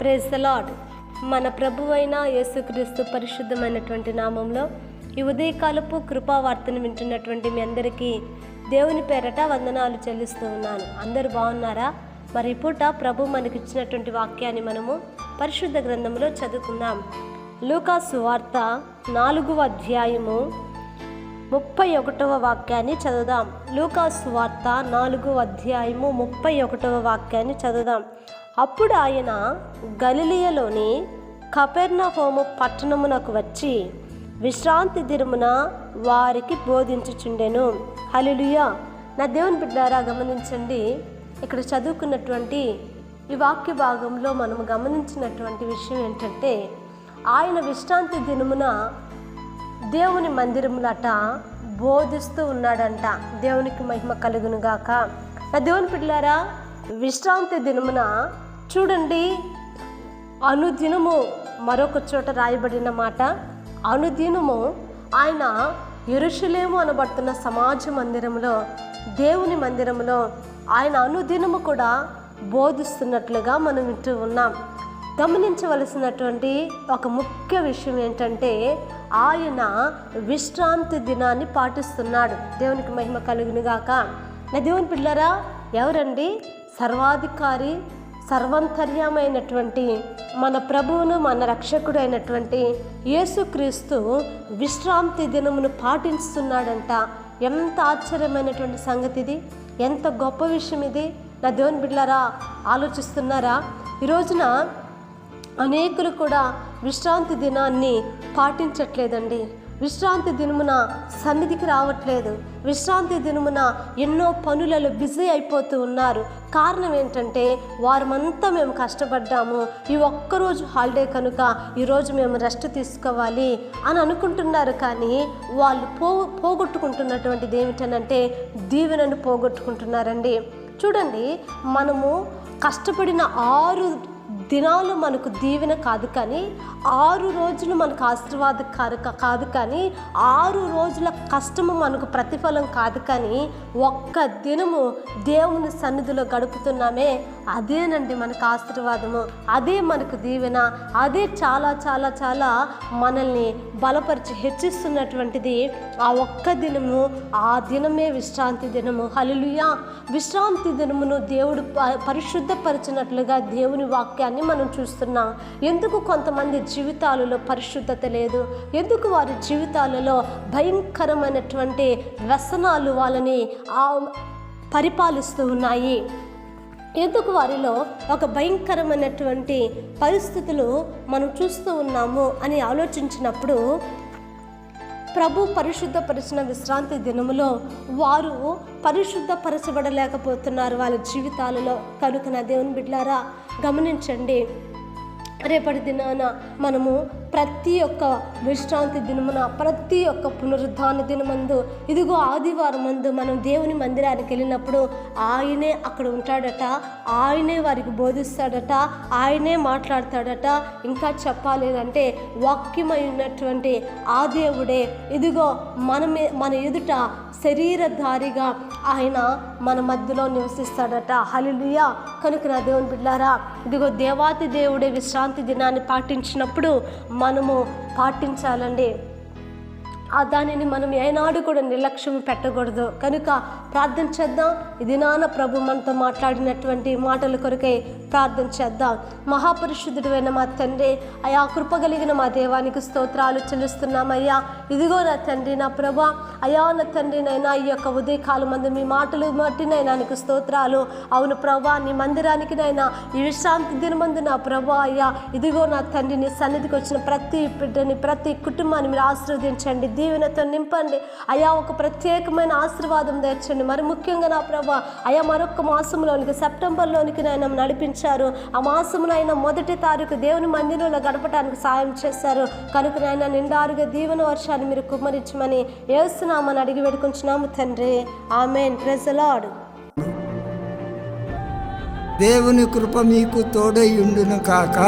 Praise the lord మన ప్రభువైన యేసుక్రీస్తు పరిశుద్ధమైనటువంటి నామంలో ఈ ఉదయకాలపు కృపావార్తను వింటున్నటువంటి మీ అందరికీ దేవుని పేరట వందనాలు చెల్లిస్తూ ఉన్నాను. అందరూ బాగున్నారా? మరి పూట ప్రభు మనకిచ్చినటువంటి వాక్యాన్ని మనము పరిశుద్ధ గ్రంథంలో చదువుకుందాం. లూకాసు వార్త నాలుగవ అధ్యాయము ముప్పై ఒకటవ వాక్యాన్ని చదువుదాం లూకాస్ వార్త నాలుగు అధ్యాయము ముప్పై ఒకటవ వాక్యాన్ని చదువుదాం అప్పుడు ఆయన గలిలియలోని కపెర్నహోము పట్టణమునకు వచ్చి విశ్రాంతి దినమున వారికి బోధించుచుండెను. హలిలుయా నా దేవుని బిడ్డారా గమనించండి. ఇక్కడ చదువుకున్నటువంటి ఈ వాక్య భాగంలో మనం గమనించినటువంటి విషయం ఏంటంటే ఆయన విశ్రాంతి దినమున దేవుని మందిరములట బోధిస్తూ ఉన్నాడంట. దేవునికి మహిమ కలుగును గాక. నా దేవుని పిల్లారా విశ్రాంతి దినమున చూడండి అనుదినము మరొక చోట రాయబడిన మాట. అనుదినము ఆయన ఎరుషులేము అనబడుతున్న సమాజ మందిరంలో దేవుని మందిరంలో ఆయన అనుదినము కూడా బోధిస్తున్నట్లుగా మనం వింటూ ఉన్నాం. గమనించవలసినటువంటి ఒక ముఖ్య విషయం ఏంటంటే ఆయన విశ్రాంతి దినాన్ని పాటిస్తున్నాడు. దేవునికి మహిమ కలుగునుగాక. నా దేవుని పిల్లరా ఎవరండి? సర్వాధికారి సర్వంతర్యమైనటువంటి మన ప్రభువును మన రక్షకుడు అయినటువంటి యేసుక్రీస్తు విశ్రాంతి దినమును పాటిస్తున్నాడంట. ఎంత ఆశ్చర్యమైనటువంటి సంగతి ఇది ఎంత గొప్ప విషయం ఇది నా దేవుని బిడ్డలారా ఆలోచిస్తున్నారా? ఈ రోజున అనేకులు కూడా విశ్రాంతి దినాన్ని పాటించట్లేదండి. విశ్రాంతి దినమున సన్నిధికి రావట్లేదు. విశ్రాంతి దినమున ఎన్నో పనులలో బిజీ అయిపోతూ ఉన్నారు. కారణం ఏంటంటే వారమంతా మేము కష్టపడ్డాము. ఈ ఒక్కరోజు హాలిడే కనుక ఈరోజు మేము రెస్ట్ తీసుకోవాలి అని అనుకుంటున్నారు కానీ వాళ్ళు పో పోగొట్టుకుంటున్నటువంటిది ఏమిటనంటే దీవెనను పోగొట్టుకుంటున్నారండి. చూడండి మనము కష్టపడిన ఆరు దినాలు మనకు దీవెన కాదు కానీ ఆరు రోజులు మనకు ఆశీర్వాద కాదు కానీ ఆరు రోజుల కష్టము మనకు ప్రతిఫలం కాదు కానీ ఒక్క దినము దేవుని సన్నిధిలో గడుపుతున్నామే. అదేనండి మనకు ఆశీర్వాదము. అదే మనకు దీవెన. అదే చాలా చాలా చాలా మనల్ని బలపరిచి హెచ్చిస్తున్నటువంటిది ఆ ఒక్క దినము ఆ దినమే విశ్రాంతి దినము. హలిలుయా విశ్రాంతి దినమును దేవుడు ప- పరిశుద్ధపరిచినట్లుగా దేవుని వాక్యాన్ని మనం చూస్తున్నాం. ఎందుకు కొంతమంది జీవితాలలో పరిశుద్ధత లేదు? ఎందుకు వారి జీవితాలలో భయంకరమైనటువంటి వ్యసనాలు వాళ్ళని పరిపాలిస్తూ ఉన్నాయి? ఎందుకు వారిలో ఒక భయంకరమైనటువంటి పరిస్థితులు మనం చూస్తూ ఉన్నాము అని ఆలోచించినప్పుడు ప్రభు పరిశుద్ధపరిచిన విశ్రాంతి దినములో వారు పరిశుద్ధపరచబడలేకపోతున్నారు వాళ్ళ జీవితాలలో. కనుకన దేవుని బిడ్డారా గమనించండి. రేపటి దినాన మనము ప్రతి ఒక్క విశ్రాంతి దినమున ప్రతి ఒక్క పునరుద్ధాన దినమందు ఇదిగో ఆదివారం మందు మనం దేవుని మందిరానికి వెళ్ళినప్పుడు ఆయనే అక్కడ ఉంటాడట ఆయనే వారికి బోధిస్తాడట ఆయనే మాట్లాడతాడట. ఇంకా చెప్పాలి అంటే వాక్యమై ఉన్నటువంటి ఆ దేవుడే ఇదిగో మనమే మన ఎదుట శరీరధారిగా ఆయన మన మధ్యలో నివసిస్తాడట. హలిలుయా కనుక నా దేవుని బిడ్డారా ఇదిగో దేవాతి దేవుడే విశ్రాంతి దినాన్ని పాటించినప్పుడు మనము పాటించాలండి. దానిని మనం ఏనాడు కూడా నిర్లక్ష్యం పెట్టకూడదు. కనుక ప్రార్థన చేద్దాం. ఇది నాన్న ప్రభు మనతో మాట్లాడినటువంటి మాటల కొరకై ప్రార్థన చేద్దాం. మహాపరిశుద్ధుడైన మా తండ్రి అయా కృపగలిగిన మా దేవానికి స్తోత్రాలు చెల్లిస్తున్నామయ్యా. ఇదిగో నా తండ్రి నా ప్రభా అయా నా తండ్రి నైనా ఈ యొక్క ఉదయకాలం మందు మీ మాటలు బట్టి నీకు స్తోత్రాలు. అవును ప్రభా నీ మందిరానికి నైనా ఈ విశ్రాంతి దినమందు నా ప్రభా అయ్యా. ఇదిగో నా తండ్రిని సన్నిధికి వచ్చిన ప్రతి బిడ్డని ప్రతి కుటుంబాన్ని మీరు ఆశీర్వదించండి. దీవెనతో నింపండి. అయా ఒక ప్రత్యేకమైన ఆశీర్వాదం తెచ్చండి మరి ముఖ్యంగా నా ప్రభా అయా మరొక మాసంలోనికి సెప్టెంబర్లోనికి నాయన నడిపించారు. ఆ మాసంలో ఆయన మొదటి తారీఖు దేవుని మందిరంలో గడపడానికి సాయం చేశారు. కనుక నాయన నిండారుగా దీవెన వర్షాన్ని మీరు కుమ్మరించమని ఏస్తున్నామని అడిగి వేడుకుంటున్నాము తండ్రి. ఆమెన్. ప్రెజలాడు దేవుని కృప మీకు తోడై ఉండును కాక.